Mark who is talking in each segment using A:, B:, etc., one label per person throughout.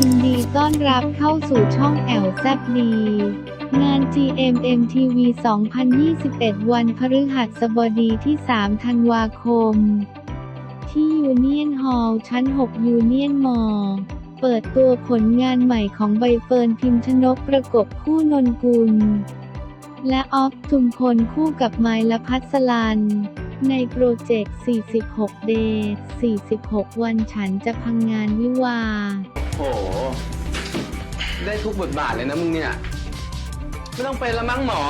A: ินดีต้อนรับเข้าสู่ช่องแอลแซบดีงาน GMMTV 2021 วันพฤหัสบดีที่ 3 ธันวาคม ที่ยูเนียนฮอลล์ชั้น 6 ยูเนียนมอเปิดตัวผลงานใหม่ของใบเฟิร์นพิมชนกประกบคู่นนกุล และออฟทุมพลคู่กับไมล์พัสลัน ในโปรเจกต์ 46 Day 46 วันฉันจะพังงานวิวา
B: โห ได้ทุกบทบาทเลยนะมึงเนี่ย ไม่ต้องเป็นละมั้งหมอ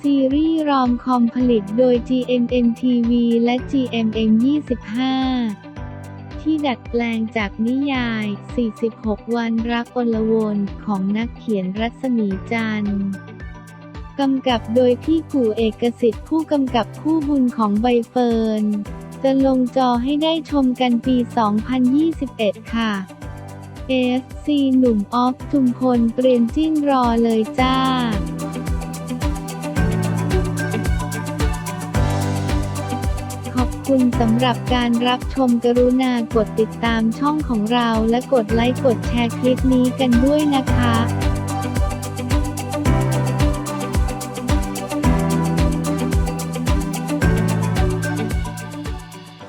A: ซีรีส์รอมคอมผลิตโดย GMM TV และ GMM 25 ที่ดัดแปลงจากนิยาย 46 วันรักอลวนของนักเขียนรัศมีจันทร์กำกับโดยพี่กู่เอกสิทธิ์ผู้กำกับคู่บุญของใบเฟิร์น จะลงจอให้ได้ชมกันปี 2021 ค่ะ FC หนุ่มออฟทุมพลเตรียมจิ้นรอเลยจ้าขอบคุณสำหรับการรับชมกรุณากดติดตามช่องของเราและกดไลค์กดแชร์คลิปนี้กันด้วยนะคะ